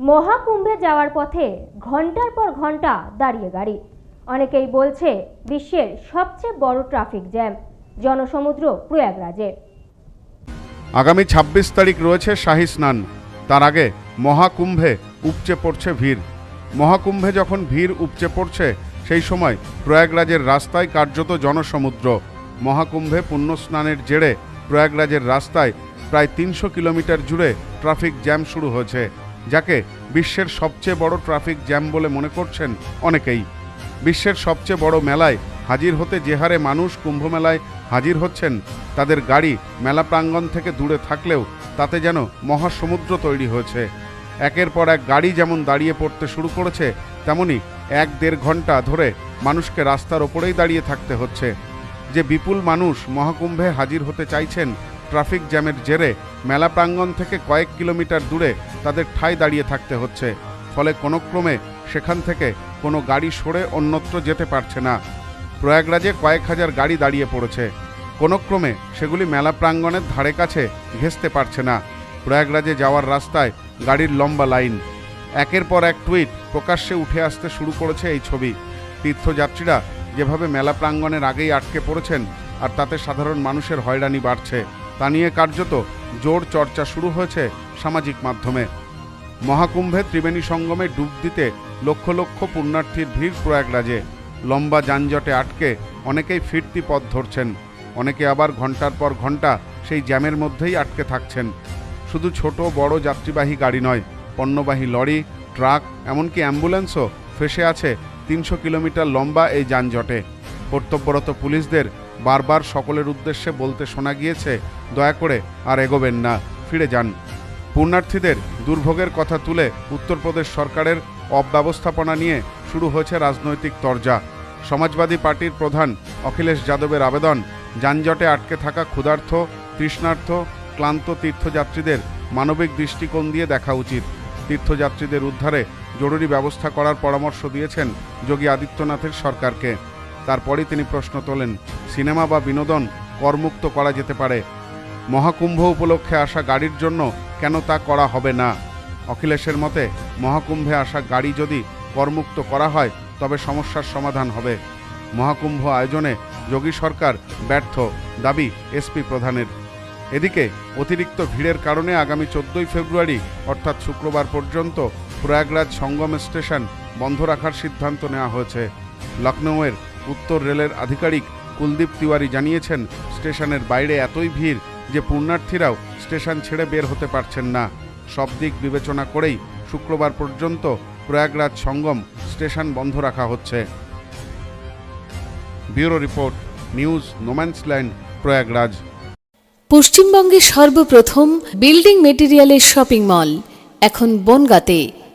মহাকুম্ভে যাওয়ার পথে ঘণ্টার পর ঘণ্টা দাঁড়িয়ে গাড়ি। অনেকেই বলছে, বিশ্বের সবচেয়ে বড় ট্রাফিক জ্যাম, জনসমুদ্র প্রয়াগরাজে। আগামী ২৬ তারিখ রয়েছে শাহী স্নান। তার আগে মহাকুম্ভে উপচে পড়ছে ভিড়। মহাকুম্ভে যখন ভিড় উপচে পড়ছে, সেই সময় প্রয়াগরাজের রাস্তায় কার্যত জনসমুদ্র। মহাকুম্ভে পুণ্য স্নানের জেরে প্রয়াগরাজের রাস্তায় প্রায় তিনশো কিলোমিটার জুড়ে ট্রাফিক জ্যাম শুরু হয়েছে। যাকে বিশ্বের সবচেয়ে বড় ট্রাফিক জ্যাম বলে মনে করছেন অনেকেই। বিশ্বের সবচেয়ে বড় মেলায় হাজির হতে যে হারে মানুষ কুম্ভমেলায় হাজির হচ্ছেন, তাদের গাড়ি মেলা প্রাঙ্গণ থেকে দূরে থাকলেও তাতে যেন মহাসমুদ্র তৈরি হয়েছে। একের পর এক গাড়ি যেমন দাঁড়িয়ে পড়তে শুরু করেছে, তেমনি এক দেড় ঘণ্টা ধরে মানুষকে রাস্তার ওপরেই দাঁড়িয়ে থাকতে হচ্ছে। যে বিপুল মানুষ মহাকুম্ভে হাজির হতে চাইছেন ট্রাফিক জ্যামের জেরে মেলা প্রাঙ্গণ থেকে কয়েক কিলোমিটার দূরে তাদের ঠাই দাঁড়িয়ে থাকতে হচ্ছে। ফলে কোনো ক্রমে সেখান থেকে কোনো গাড়ি সরে অন্যত্র যেতে পারছে না। প্রয়াগরাজে কয়েক হাজার গাড়ি দাঁড়িয়ে পড়েছে। কোনো ক্রমে সেগুলি মেলা প্রাঙ্গণের ধারে কাছে ঘেঁচতে পারছে না। প্রয়াগরাজে যাওয়ার রাস্তায় গাড়ির লম্বা লাইন। একের পর এক টুইট প্রকাশ্যে উঠে আসতে শুরু করেছে এই ছবি। তীর্থযাত্রীরা যেভাবে মেলা প্রাঙ্গণের আগেই আটকে পড়েছেন, আর তাতে সাধারণ মানুষের হয়রানি বাড়ছে। তা নিয়ে কার্যত জোর চর্চা শুরু হয়েছে সামাজিক মাধ্যমে। মহাকুম্ভে ত্রিবেণী সঙ্গমে ডুব দিতে লক্ষ লক্ষ পুণ্যার্থীর ভিড় প্রয়াগরাজে। লম্বা যানজটে আটকে অনেকেই ফিরতি পথ ধরছেন। অনেকে আবার ঘণ্টার পর ঘণ্টা সেই জ্যামের মধ্যেই আটকে থাকছেন। শুধু ছোট, বড় যাত্রীবাহী গাড়ি নয়, পণ্যবাহী লরি, ট্রাক, এমনকি অ্যাম্বুলেন্সও ফেসে আছে তিনশো কিলোমিটার লম্বা এই যানজটে। কর্তব্যরত পুলিশদের বারবার সকলের উদ্দেশ্যে বলতে শোনা গিয়েছে, দয়া করে আর এগোবেন না, ফিরে যান। পুণ্যার্থীদের দুর্ভোগের কথা তুলে উত্তরপ্রদেশ সরকারের অব্যবস্থাপনা নিয়ে শুরু হয়েছে রাজনৈতিক তরজা। সমাজবাদী পার্টির প্রধান অখিলেশ যাদবের আবেদন, যানজটে আটকে থাকা ক্ষুধার্থ, তৃষ্ণার্থ, ক্লান্ত তীর্থযাত্রীদের মানবিক দৃষ্টিকোণ দিয়ে দেখা উচিত। তীর্থযাত্রীদের উদ্ধারে জরুরি ব্যবস্থা করার পরামর্শ দিয়েছেন যোগী আদিত্যনাথের সরকারকে। তারপরই তিনি প্রশ্ন তোলেন, সিনেমা বা বিনোদন করমুক্ত করা যেতে পারে? মহাকুম্ভ উপলক্ষে আসা গাড়ির জন্য কেন তা করা হবে না? অখিলেশের মতে, মহাকুম্ভে আসা গাড়ি যদি করমুক্ত করা হয়, তবে সমস্যার সমাধান হবে। মহাকুম্ভ আয়োজনে যোগী সরকার ব্যর্থ, দাবি এসপি প্রধানের। এদিকে, অতিরিক্ত ভিড়ের কারণে আগামী চোদ্দই ফেব্রুয়ারি, অর্থাৎ শুক্রবার পর্যন্ত, প্রয়াগরাজ সঙ্গম স্টেশন বন্ধ রাখার সিদ্ধান্ত নেওয়া হয়েছে। লখনৌয়ের উত্তর রেলের আধিকারিক কুলদীপ তিওয়ারি জানিয়েছেন, স্টেশনের বাইরে এতই ভিড় যে পুণ্যার্থীরাও স্টেশন ছেড়ে বের হতে পারছেন না। সব দিক বিবেচনা করেই শুক্রবার পর্যন্ত প্রয়াগরাজ সঙ্গম স্টেশন বন্ধ রাখা হচ্ছে। Bureau report, news no man's land Prayagraj. পশ্চিমবঙ্গের সর্বপ্রথম বিল্ডিং মেটেরিয়ালের শপিং মল, এখন বনগাঁতে।